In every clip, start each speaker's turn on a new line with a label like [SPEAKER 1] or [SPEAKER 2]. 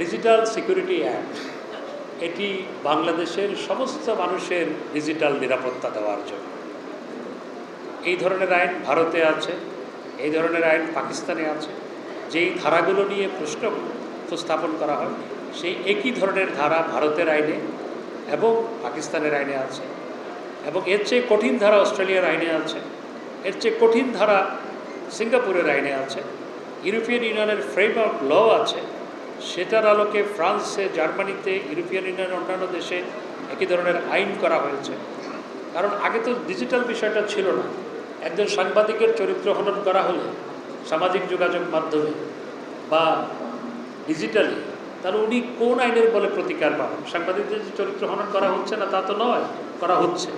[SPEAKER 1] Digital security act এটি বাংলাদেশের সমস্ত মানুষের ডিজিটাল নিরাপত্তা দেওয়ার জন্য। এই ধরনের আইন ভারতে আছে, এই ধরনের আইন পাকিস্তানে আছে। যেই ধারাগুলো নিয়ে প্রশ্ন উপস্থাপন করা হয়, সেই একই ধরনের ধারা ভারতের আইনে এবং পাকিস্তানের আইনে আছে। এবং এর চেয়ে কঠিন ধারা অস্ট্রেলিয়ার আইনে আছে, এর চেয়ে কঠিন ধারা সিঙ্গাপুরের আইনে আছে, ইউরোপিয়ান ইউনিয়নের ফ্রেমওয়ার্ক ল আছে সেটার আলোকে ফ্রান্সে, জার্মানিতে, ইউরোপিয়ান ইউনিয়নের অন্যান্য দেশে একই ধরনের আইন করা হয়েছে। কারণ আগে তো ডিজিটাল বিষয়টা ছিল না। একজন সাংবাদিকের চরিত্র হনন করা হলে সামাজিক যোগাযোগ মাধ্যমে বা ডিজিটালি তাহলে উনি কোন আইনের বলে প্রতিকার পাবেন? সাংবাদিকদের যে চরিত্র হনন করা হচ্ছে না তা তো নয়, করা হচ্ছে।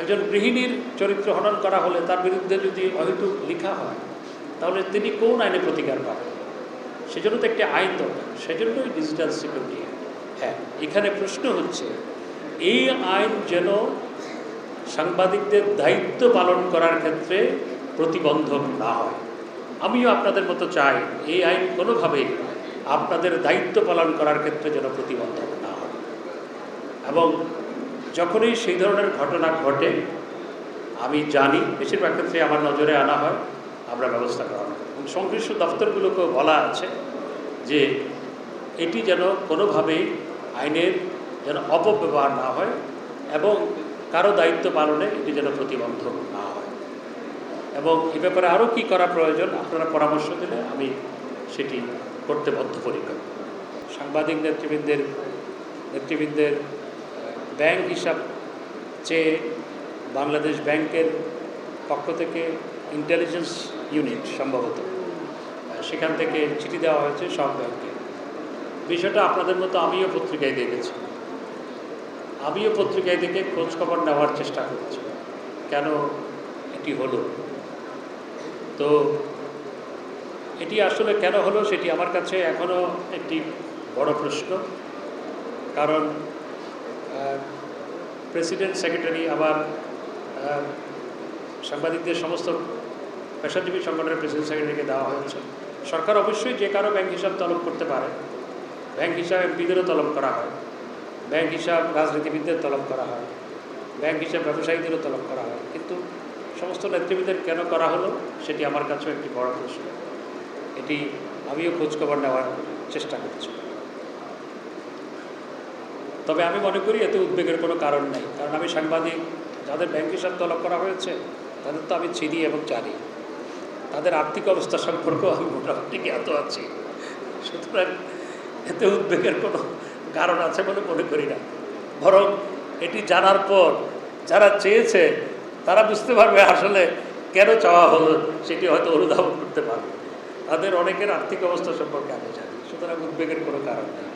[SPEAKER 1] একজন গৃহিণীর চরিত্র হনন করা হলে তার বিরুদ্ধে যদি অহেতুক লেখা হয়, তাহলে তিনি কোন আইনে প্রতিকার পাবেন? সেজন্য তো একটি আইন দরকার সেজন্যই ডিজিটাল সিকিউরিটি হ্যাঁ। এখানে প্রশ্ন হচ্ছে এই আইন যেন সাংবাদিকদের দায়িত্ব পালন করার ক্ষেত্রে প্রতিবন্ধক না হয়। আমিও আপনাদের মতো চাই এই আইন কোনোভাবেই আপনাদের দায়িত্ব পালন করার ক্ষেত্রে যেন প্রতিবন্ধক না হয়। এবং যখনই সেই ধরনের ঘটনা ঘটে আমি জানি বেশিরভাগ ক্ষেত্রে আমার নজরে আনা হয় আমরা ব্যবস্থা করা। হয় এবং সংশ্লিষ্ট দপ্তরগুলোকেও বলা আছে যে এটি যেন কোনোভাবেই আইনের যেন অপব্যবহার না হয় এবং কারও দায়িত্ব পালনে এটি যেন প্রতিবন্ধক না হয়। এবং এ ব্যাপারে আরও কী করা প্রয়োজন আপনারা পরামর্শ দিলে আমি সেটি করতে বদ্ধপরিকর সাংবাদিক নেতৃবৃন্দের নেতৃবৃন্দের ব্যাংক হিসাব চেয়ে বাংলাদেশ ব্যাংকের পক্ষ থেকে ইন্টেলিজেন্স ইউনিট সম্ভবত। সেখান থেকে চিঠি দেওয়া হয়েছে সব ব্যাংকে। বিষয়টা আপনাদের মতো আমিও পত্রিকায় দেখেছি। আমিও পত্রিকায় দেখে খোঁজ খবর নেওয়ার চেষ্টা করছি। কেন এটি হলো? তো এটি আসলে কেন হলো সেটি আমার কাছে এখনও একটি বড় প্রশ্ন। কারণ প্রেসিডেন্ট সেক্রেটারি আবার সাংবাদিকদের সমস্ত পেশাজীবী সংগঠনের প্রেসিডেন্ট সেক্রেটারিকে দেওয়া হয়েছে। সরকার অবশ্যই যে কারও ব্যাংক হিসাব তলব করতে পারে। ব্যাংক হিসাব এমপিদেরও তলব করা হয়। ব্যাংক হিসাব রাজনীতিবিদদের তলব করা হয়। ব্যাংক হিসাব ব্যবসায়ীদেরও তলব করা হয়। কিন্তু সমস্ত নেতৃবৃন্দের কেন করা হলো সেটি আমার কাছেও একটি বড় প্রশ্ন। এটি আমিও খোঁজখবর নেওয়ার চেষ্টা করছি। তবে আমি মনে করি এতে উদ্বেগের কোনো কারণ নেই। কারণ আমি সাংবাদিক, যাদের ব্যাংক হিসাব তলব করা হয়েছে তাদের তো আমি চিনি এবং জানি। তাদের আর্থিক অবস্থা সম্পর্ক আমি মোটামুটি জ্ঞাত আছি। সুতরাং এতে উদ্বেগের কোনো কারণ আছে বলে মনে করি না। বরং এটি জানার পর যারা চেয়েছে, তারা বুঝতে পারবে আসলে কেন চাওয়া হলো, সেটি হয়তো অনুধাবন করতে পারবে। তাদের অনেকের আর্থিক অবস্থা সম্পর্কে আমি জানি, সুতরাং উদ্বেগের কোনো কারণ নেই।